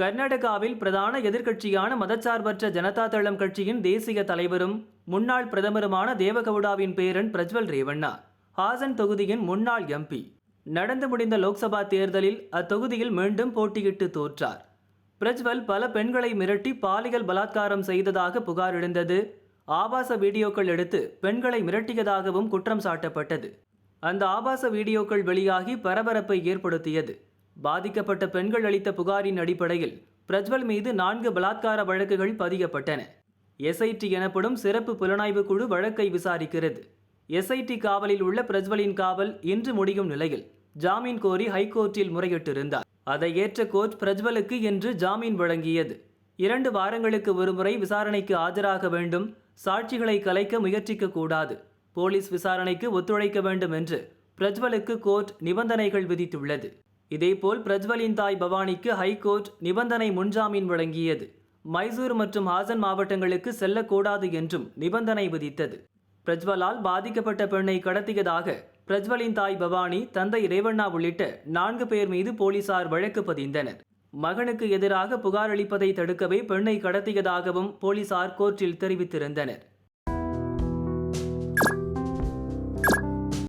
கர்நாடகாவில் பிரதான எதிர்க்கட்சியான மதச்சார்பற்ற ஜனதா தளம் கட்சியின் தேசிய தலைவரும் முன்னாள் பிரதமருமான தேவகவுடாவின் பேரன் பிரஜ்வல் ரேவண்ணா ஹாசன் தொகுதியின் முன்னாள் எம்பி. நடந்து முடிந்த லோக்சபா தேர்தலில் அத்தொகுதியில் மீண்டும் போட்டியிட்டு தோற்றார். பிரஜ்வல் பல பெண்களை மிரட்டி பாலியல் பலாத்காரம் செய்ததாக புகார் எழுந்தது. ஆபாச வீடியோக்கள் எடுத்து பெண்களை மிரட்டியதாகவும் குற்றம் சாட்டப்பட்டது. அந்த ஆபாச வீடியோக்கள் வெளியாகி பரபரப்பை ஏற்படுத்தியது. பாதிக்கப்பட்ட பெண்கள் அளித்த புகாரின் அடிப்படையில் பிரஜ்வல் மீது நான்கு பலாத்கார வழக்குகள் பதியப்பட்டன எஸ்ஐடி எனப்படும் சிறப்பு புலனாய்வு குழு வழக்கை விசாரிக்கிறது. எஸ்ஐடி காவலில் உள்ள பிரஜ்வலின் காவல் இன்று முடியும் நிலையில் ஜாமீன் கோரி ஹைகோர்ட்டில் முறையிட்டிருந்தார். அதை ஏற்ற கோர்ட் பிரஜ்வலுக்கு என்று ஜாமீன் வழங்கியது. இரண்டு வாரங்களுக்கு ஒருமுறை விசாரணைக்கு ஆஜராக வேண்டும் சாட்சிகளை கலைக்க முயற்சிக்க கூடாது போலீஸ் விசாரணைக்கு ஒத்துழைக்க வேண்டும் என்று பிரஜ்வலுக்கு கோர்ட் நிபந்தனைகள் விதித்துள்ளது. இதேபோல் பிரஜ்வலின் தாய் பவானிக்கு ஹைகோர்ட் நிபந்தனை முன்ஜாமீன் வழங்கியது. மைசூர் மற்றும் ஹாசன் மாவட்டங்களுக்கு செல்லக்கூடாது என்றும் நிபந்தனை விதித்தது. பிரஜ்வலால் பாதிக்கப்பட்ட பெண்ணை கடத்தியதாக பிரஜ்வலின் தாய் பவானி தந்தை ரேவண்ணா உள்ளிட்ட நான்கு பேர் மீது போலீசார் வழக்கு பதிந்தனர். மகனுக்கு எதிராக புகார் அளிப்பதை தடுக்கவே பெண்ணை கடத்தியதாகவும் போலீசார் கோர்ட்டில் தெரிவித்திருந்தனர்.